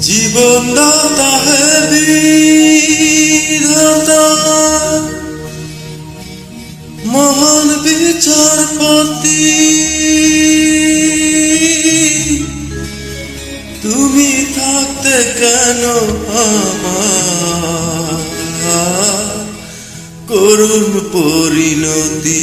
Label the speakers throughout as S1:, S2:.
S1: জীবন দাতা বিধাতা। মহান বিচারপতি। তুমি থাকতে কেন আমার? করুণ পরিণতি।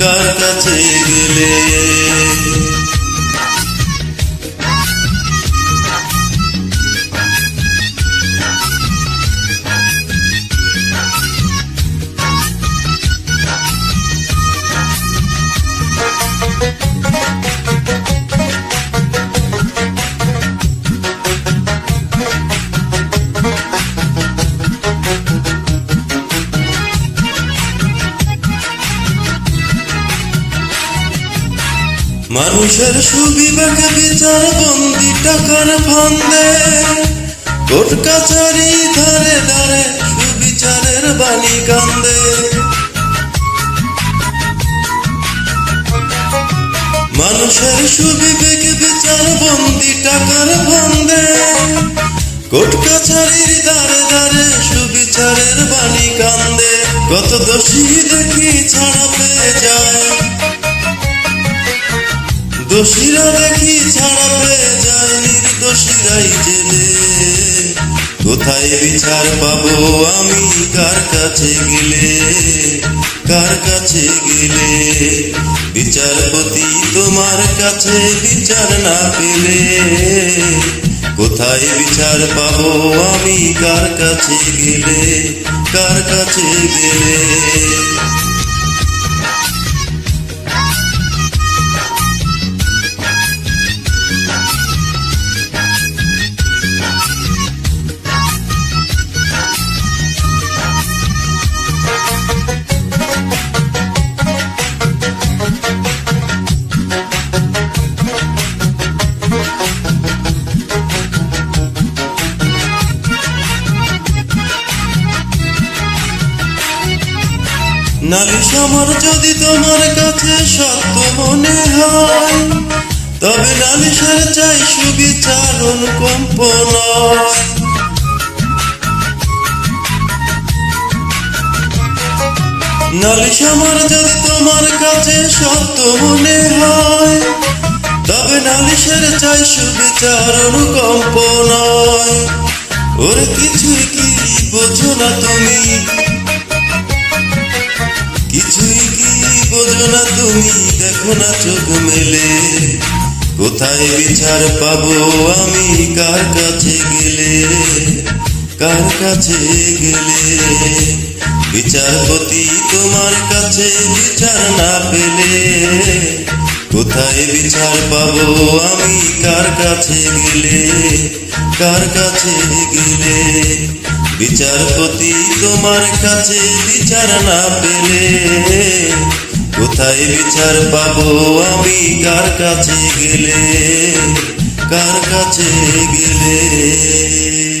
S1: কার কাছে মানুষের সুবিবেকে বিচার বন্দি টাকার ফান্দে। কোর্ট কাছারি ধারে ধারে সুবিচারের বাণী কান্দে। মানুষের সুবিবেকে বিচার বন্দি টাকার ফান্দে। কোর্ট কাছারির ধারে ধারে সুবিচারের বাণী কান্দে। কত দোষী দেখি ছাড়া পেয়ে যায়। দোষীরা দেখি ছাড়া পেয়ে যায় নির্দোষীরাই জেলে কোথায় বিচার পাবো আমি, কার কাছে গেলে? কার কাছে গেলে? বিচারপতি তোমার কাছে বিচার না পেলে। কোথায় বিচার পাবো আমি, কার কাছে গেলে? কার কাছে গেলে? নালিশ আমার যদি তোমার কাছে সত্য মনে হয়, তবে নালিশের চাই সুবিচার অনুকম্প নয় নালিশ আমার যদি তোমার কাছে সত্য মনে হয়, তবে নালিশের চাই সুবিচার অনুকম্প ওর কিছুই কি বোঝো না তুমি? বোঝো না তুমি, দেখো না চোখ মেলে। কোথায় বিচার পাবো আমি, কার কাছে গেলে? কার কাছে গেলে? বিচারপতি তোমার কাছে বিচার না পেলে। কোথায় বিচার পাবো আমি, কার কাছে গেলে? কার কাছে গেলে? বিচারপতি তোমার কাছে বিচার না পেলে। কোথায় বিচার পাবো আমি? কার কাছে গেলে? কার কাছে গেলে?